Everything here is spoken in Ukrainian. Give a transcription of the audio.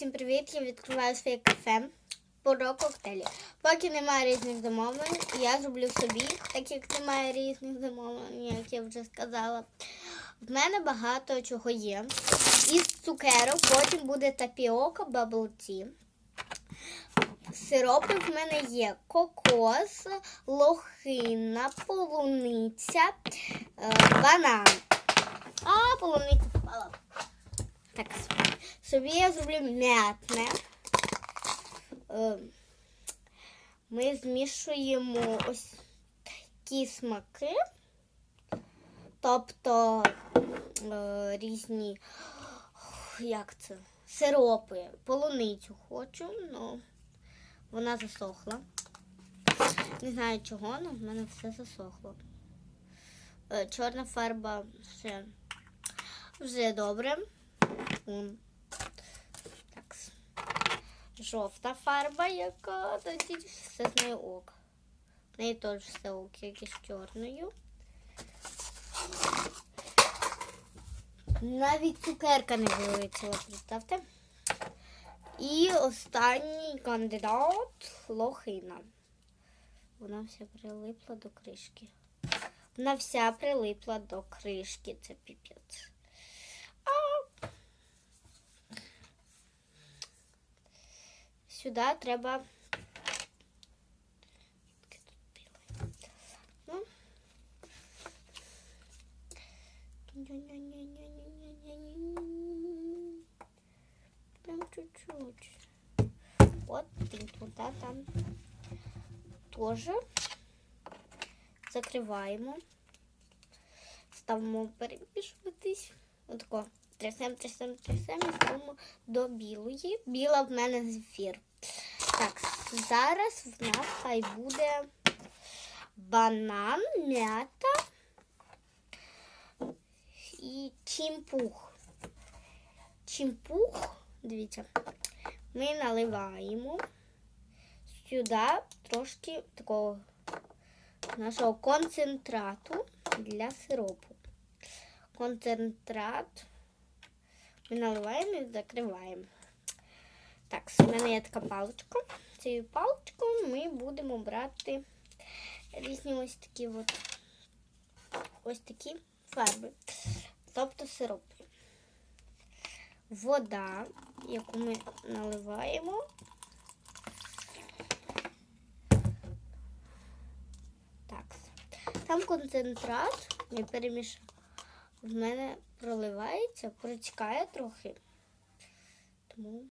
Всім привіт! Я відкриваю своє кафе про коктейлі. Поки немає різних замовлень, я зроблю собі, так як немає різних замовлень, як я вже сказала. В мене багато чого є. Із цукерок, потім буде тапіока, баблті. Сиропи в мене є кокос, лохина, полуниця, е, банан. А, полуниця впала. Так, собі я зроблю м'ятне. Е, Ми змішуємо ось такі смаки, тобто е, різні, як це, сиропи, полуницю хочу, але вона засохла. Не знаю чого, але в мене все засохло. Е, Чорна фарба все вже добре. Жовта фарба, яка тоді все з нею ок. В неї теж все ок, як і з чорною. Навіть цукерка не вилетіла, представте. І останній кандидат лохина. Вона вся прилипла до кришки. Вона вся прилипла до кришки. Це піпець. Сюди треба. Ну. Прям чуть-чуть. Вот и туда там тоже закриваємо. Ставимо перемішуватись. Отако. Трясем, трясем, трясем і ставимо до білої. Біла в мене зефір. Так, зараз в нас хай буде банан, м'ята і чимпух. Чимпух, дивіться, ми наливаємо сюди трошки такого нашого концентрату для сиропу. Концентрат ми наливаємо і закриваємо. Так, в мене є така паличка. Цією паличкою ми будемо брати різні ось такі от, ось такі фарби, тобто сиропи. Вода, яку ми наливаємо. Так, там концентрат, ми перемішаємо. В мене проливається, протікає трохи. Тому